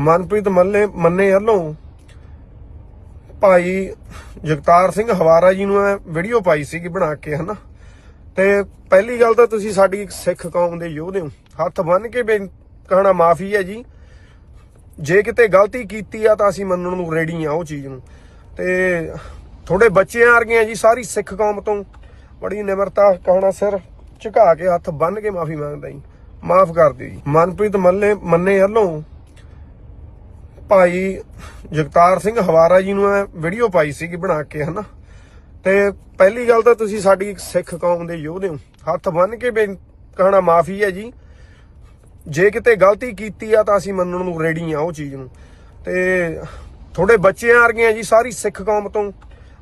ਮਨਪ੍ਰੀਤ ਮੱਲੇ ਮੰਨੇ ਵੱਲੋਂ ਭਾਈ ਜਗਤਾਰ ਸਿੰਘ ਹਵਾਰਾ ਜੀ ਨੂੰ ਵੀਡੀਓ ਪਾਈ ਸੀਗੀ ਬਣਾ ਕੇ, ਹਨਾ? ਤੇ ਪਹਿਲੀ ਗੱਲ ਤਾਂ ਤੁਸੀਂ ਸਾਡੀ ਸਿੱਖ ਕੌਮ ਦੇ ਯੋਧੇ ਹੋ ਹੱਥ ਬੰਨ ਕੇ ਬੇਨ- ਮਾਫੀ ਹੈ ਜੀ। ਜੇ ਕਿਤੇ ਗਲਤੀ ਕੀਤੀ ਆ ਤਾਂ ਅਸੀਂ ਮੰਨਣ ਨੂੰ ਰੈਡੀ ਆ ਉਹ ਚੀਜ਼ ਨੂੰ। ਤੇ ਥੋੜੇ ਬੱਚਿਆਂ ਵਰਗੀਆਂ ਜੀ ਸਾਰੀ ਸਿੱਖ ਕੌਮ ਤੋਂ ਬੜੀ ਨਿਮਰਤਾ, ਕਹਿਣਾ ਸਿਰ ਝੁਕਾ ਕੇ ਹੱਥ ਬੰਨ ਕੇ ਮਾਫੀ ਮੰਗਦਾ ਜੀ। ਮਾਫ ਕਰ ਦਿਓ ਜੀ। ਮਨਪ੍ਰੀਤ ਮੱਲੇ ਮੰਨੇ ਵੱਲੋਂ ਭਾਈ ਜਗਤਾਰ ਸਿੰਘ ਹਵਾਰਾ ਜੀ ਨੂੰ ਇਹ ਵੀਡੀਓ ਪਾਈ ਸੀਗੀ ਬਣਾ ਕੇ, ਹਨਾ? ਤੇ ਪਹਿਲੀ ਗੱਲ ਤਾਂ ਤੁਸੀਂ ਸਾਡੀ ਸਿੱਖ ਕੌਮ ਦੇ ਯੋਧੇ ਹੋ। ਹੱਥ ਬੰਨ ਕੇ ਬੇਨ- ਮਾਫੀ ਹੈ ਜੀ। ਜੇ ਕਿਤੇ ਗਲਤੀ ਕੀਤੀ ਆ ਤਾਂ ਅਸੀਂ ਮੰਨਣ ਨੂੰ ਰੈਡੀ ਆ ਉਹ ਚੀਜ਼ ਨੂੰ। ਤੇ ਥੋੜੇ ਬੱਚਿਆਂ ਵਰਗੀਆਂ ਜੀ ਸਾਰੀ ਸਿੱਖ ਕੌਮ ਤੋਂ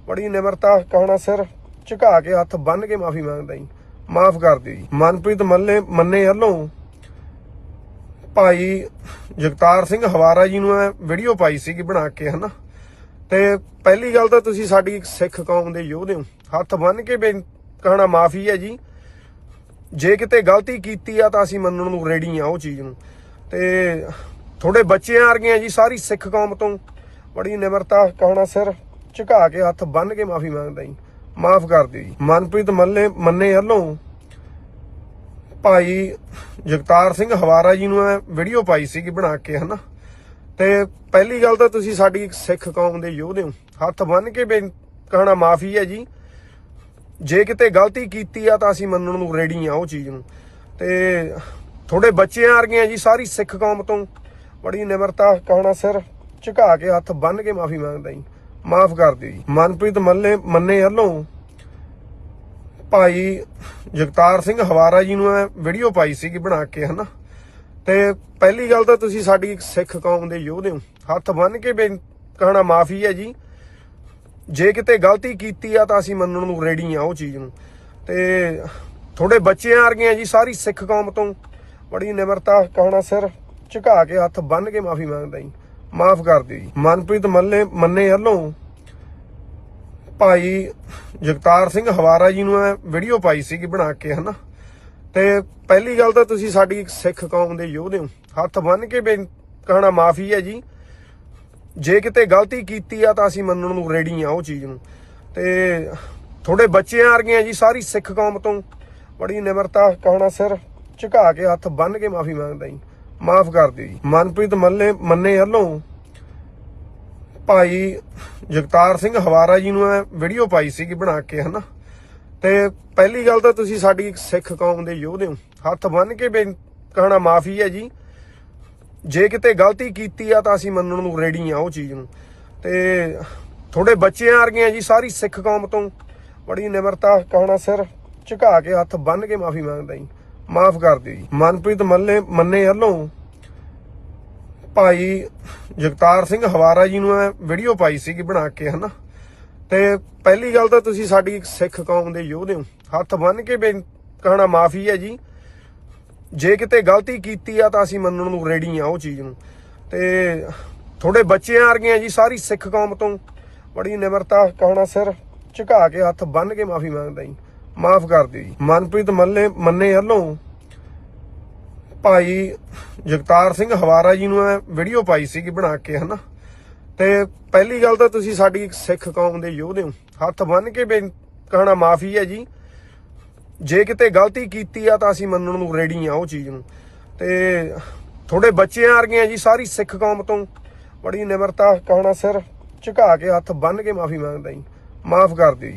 ਬੜੀ ਨਿਮਰਤਾ, ਕਹਿਣਾ ਸਿਰ ਝੁਕਾ ਕੇ ਹੱਥ ਬੰਨ ਕੇ ਮਾਫੀ ਮੰਗਦਾ ਜੀ। ਮਾਫ ਕਰ ਦਿਓ ਜੀ। ਮਨਪ੍ਰੀਤ ਮੱਲੇ ਮੰਨੇ ਵੱਲੋਂ ਭਾਈ ਜਗਤਾਰ ਸਿੰਘ ਹਵਾਰਾ ਜੀ ਨੂੰ ਇਹ ਵੀਡੀਓ ਪਾਈ ਸੀਗੀ ਬਣਾ ਕੇ, ਹਨਾ? ਤੇ ਪਹਿਲੀ ਗੱਲ ਤਾਂ ਤੁਸੀਂ ਸਾਡੀ ਸਿੱਖ ਕੌਮ ਦੇ ਯੋਧੇ ਹੋ। ਹੱਥ ਬੰਨ ਕੇ ਬੇਨ- ਮਾਫੀ ਹੈ ਜੀ। ਜੇ ਕਿਤੇ ਗਲਤੀ ਕੀਤੀ ਆ ਤਾਂ ਅਸੀਂ ਮੰਨਣ ਨੂੰ ਰੈਡੀ ਆ ਉਹ ਚੀਜ਼ ਨੂੰ। ਤੇ ਥੋੜੇ ਬੱਚਿਆਂ ਵਰਗੀਆਂ ਜੀ ਸਾਰੀ ਸਿੱਖ ਕੌਮ ਤੋਂ ਬੜੀ ਨਿਮਰਤਾ, ਕਹਿਣਾ ਸਿਰ, ਝੁਕਾ ਕੇ ਹੱਥ ਬੰਨ ਕੇ ਮਾਫੀ ਮੰਗਦਾ ਜੀ। ਮਾਫ ਕਰ ਦਿਓ ਜੀ। ਮਨਪ੍ਰੀਤ ਮੱਲੇ ਮੰਨੇ ਵੱਲੋਂ ਭਾਈ ਜਗਤਾਰ ਸਿੰਘ ਹਵਾਰਾ ਜੀ ਨੂੰ ਇਹ ਵੀਡੀਓ ਪਾਈ ਸੀਗੀ ਬਣਾ ਕੇ, ਹਨਾ? ਤੇ ਪਹਿਲੀ ਗੱਲ ਤਾਂ ਤੁਸੀਂ ਸਾਡੀ ਸਿੱਖ ਕੌਮ ਦੇ ਯੋਧੇ ਹੋ। ਹੱਥ ਬੰਨ ਕੇ ਬੇਨ- ਮਾਫੀ ਹੈ ਜੀ। ਜੇ ਕਿਤੇ ਗਲਤੀ ਕੀਤੀ ਆ ਤਾਂ ਅਸੀਂ ਮੰਨਣ ਨੂੰ ਰੈਡੀ ਆ ਉਹ ਚੀਜ਼ ਨੂੰ। ਤੇ ਥੋੜੇ ਬੱਚਿਆਂ ਵਰਗੀਆਂ ਜੀ ਸਾਰੀ ਸਿੱਖ ਕੌਮ ਤੋਂ ਬੜੀ ਨਿਮਰਤਾ, ਕਹਿਣਾ ਸਿਰ ਝੁਕਾ ਕੇ ਹੱਥ ਬੰਨ ਕੇ ਮਾਫੀ ਮੰਗਦਾ ਜੀ। ਮਾਫ ਕਰ ਦਿਓ ਜੀ। ਮਨਪ੍ਰੀਤ ਮੱਲੇ ਮੰਨੇ ਵੱਲੋਂ ਭਾਈ ਜਗਤਾਰ ਸਿੰਘ ਹਵਾਰਾ ਜੀ ਨੂੰ ਇਹ ਵੀਡੀਓ ਪਾਈ ਸੀਗੀ ਬਣਾ ਕੇ, ਹਨਾ? ਤੇ ਪਹਿਲੀ ਗੱਲ ਤਾਂ ਤੁਸੀਂ ਸਾਡੀ ਸਿੱਖ ਕੌਮ ਦੇ ਯੋਧੇ ਹੋ ਹੱਥ ਬੰਨ ਕੇ ਬੇਨ- ਮਾਫੀ ਹੈ ਜੀ। ਜੇ ਕਿਤੇ ਗਲਤੀ ਕੀਤੀ ਆ ਤਾਂ ਅਸੀਂ ਮੰਨਣ ਨੂੰ ਰੈਡੀ ਆ ਉਹ ਚੀਜ਼ ਨੂੰ। ਤੇ ਥੋੜੇ ਬੱਚਿਆਂ ਵਰਗੀਆਂ ਜੀ ਸਾਰੀ ਸਿੱਖ ਕੌਮ ਤੋਂ ਬੜੀ ਨਿਮਰਤਾ, ਕਹਿਣਾ ਸਿਰ, ਝੁਕਾ ਕੇ ਹੱਥ ਬੰਨ ਕੇ ਮਾਫੀ ਮੰਗਦਾ ਜੀ। ਮਾਫ ਕਰ ਦਿਓ ਜੀ। ਮਨਪ੍ਰੀਤ ਮੱਲੇ ਮੰਨੇ ਵੱਲੋਂ ਭਾਈ ਜਗਤਾਰ ਸਿੰਘ ਹਵਾਰਾ ਜੀ ਨੂੰ ਇਹ ਵੀਡੀਓ ਪਾਈ ਸੀਗੀ ਬਣਾ ਕੇ, ਹਨਾ? ਤੇ ਪਹਿਲੀ ਗੱਲ ਤਾਂ ਤੁਸੀਂ ਸਾਡੀ ਸਿੱਖ ਕੌਮ ਦੇ ਯੋਧੇ ਹੋ ਹੱਥ ਬੰਨ ਕੇ ਬੇਨ- ਮਾਫੀ ਹੈ ਜੀ। ਜੇ ਕਿਤੇ ਗਲਤੀ ਕੀਤੀ ਆ ਤਾਂ ਅਸੀਂ ਮੰਨਣ ਨੂੰ ਰੈਡੀ ਆ ਉਹ ਚੀਜ਼ ਨੂੰ। ਤੇ ਥੋੜੇ ਬੱਚਿਆਂ ਵਰਗੀਆਂ ਜੀ ਸਾਰੀ ਸਿੱਖ ਕੌਮ ਤੋਂ ਬੜੀ ਨਿਮਰਤਾ, ਕਹਿਣਾ ਸਿਰ ਝੁਕਾ ਕੇ ਹੱਥ ਬੰਨ ਕੇ ਮਾਫੀ ਮੰਗਦਾ ਜੀ। ਮਾਫ ਕਰ ਦਿਓ ਜੀ। ਮਨਪ੍ਰੀਤ ਮੱਲੇ ਮੰਨੇ ਵੱਲੋਂ ਭਾਈ ਜਗਤਾਰ ਸਿੰਘ ਹਵਾਰਾ ਜੀ ਨੂੰ ਇਹ ਵੀਡੀਓ ਪਾਈ ਸੀਗੀ ਬਣਾ ਕੇ, ਹਨਾ? ਤੇ ਪਹਿਲੀ ਗੱਲ ਤਾਂ ਤੁਸੀਂ ਸਾਡੀ ਸਿੱਖ ਕੌਮ ਦੇ ਯੋਧੇ ਹੋ। ਹੱਥ ਬੰਨ ਕੇ ਬੇਨ- ਮਾਫੀ ਹੈ ਜੀ। ਜੇ ਕਿਤੇ ਗਲਤੀ ਕੀਤੀ ਆ ਤਾਂ ਅਸੀਂ ਮੰਨਣ ਨੂੰ ਰੈਡੀ ਆ ਉਹ ਚੀਜ਼ ਨੂੰ। ਤੇ ਥੋੜੇ ਬੱਚਿਆਂ ਵਰਗੀਆਂ ਜੀ ਸਾਰੀ ਸਿੱਖ ਕੌਮ ਤੋਂ ਬੜੀ ਨਿਮਰਤਾ, ਕਹਿਣਾ ਸਿਰ ਝੁਕਾ ਕੇ ਹੱਥ ਬੰਨ ਕੇ ਮਾਫੀ ਮੰਗਦਾ ਜੀ। ਮਾਫ ਕਰ ਦਿਓ ਜੀ। ਮਨਪ੍ਰੀਤ ਮੱਲੇ ਮੰਨੇ ਵੱਲੋਂ ਭਾਈ ਜਗਤਾਰ ਸਿੰਘ ਹਵਾਰਾ ਜੀ ਨੂੰ ਇਹ ਵੀਡੀਓ ਪਾਈ ਸੀਗੀ ਬਣਾ ਕੇ, ਹਨਾ? ਤੇ ਪਹਿਲੀ ਗੱਲ ਤਾਂ ਤੁਸੀਂ ਸਾਡੀ ਸਿੱਖ ਕੌਮ ਦੇ ਯੋਧੇ ਹੋ। ਹੱਥ ਬੰਨ ਕੇ ਬੇਨ- ਮਾਫੀ ਹੈ ਜੀ। ਜੇ ਕਿਤੇ ਗਲਤੀ ਕੀਤੀ ਆ ਤਾਂ ਅਸੀਂ ਮੰਨਣ ਨੂੰ ਰੈਡੀ ਆ ਉਹ ਚੀਜ਼ ਨੂੰ। ਤੇ ਥੋੜੇ ਬੱਚਿਆਂ ਵਰਗੀਆਂ ਜੀ ਸਾਰੀ ਸਿੱਖ ਕੌਮ ਤੋਂ ਬੜੀ ਨਿਮਰਤਾ, ਕਹਿਣਾ ਸਿਰ, ਝੁਕਾ ਕੇ ਹੱਥ ਬੰਨ ਕੇ ਮਾਫੀ ਮੰਗਦਾ ਜੀ। ਮਾਫ ਕਰ ਦਿਓ ਜੀ। ਮਨਪ੍ਰੀਤ ਮੱਲੇ ਮੰਨੇ ਵੱਲੋਂ ਭਾਈ ਜਗਤਾਰ ਸਿੰਘ ਹਵਾਰਾ ਜੀ ਨੂੰ ਇਹ ਵੀਡੀਓ ਪਾਈ ਸੀਗੀ ਬਣਾ ਕੇ, ਹਨਾ? ਤੇ ਪਹਿਲੀ ਗੱਲ ਤਾਂ ਤੁਸੀਂ ਸਾਡੀ ਸਿੱਖ ਕੌਮ ਦੇ ਯੋਧੇ ਹੋ। ਹੱਥ ਬੰਨ ਕੇ ਬੇਨ- ਕਹਿਣਾ ਮਾਫੀ ਹੈ ਜੀ। ਜੇ ਕਿਤੇ ਗਲਤੀ ਕੀਤੀ ਆ ਤਾਂ ਅਸੀਂ ਮੰਨਣ ਨੂੰ ਰੈਡੀ ਆ ਉਹ ਚੀਜ਼ ਨੂੰ। ਤੇ ਥੋੜੇ ਬੱਚਿਆਂ ਵਰਗੀਆਂ ਜੀ ਸਾਰੀ ਸਿੱਖ ਕੌਮ ਤੋਂ ਬੜੀ ਨਿਮਰਤਾ, ਕਹਿਣਾ ਸਿਰ ਝੁਕਾ ਕੇ ਹੱਥ ਬੰਨ ਕੇ ਮਾਫੀ ਮੰਗਦਾ ਜੀ। ਮਾਫ ਕਰ ਦਿਓ ਜੀ।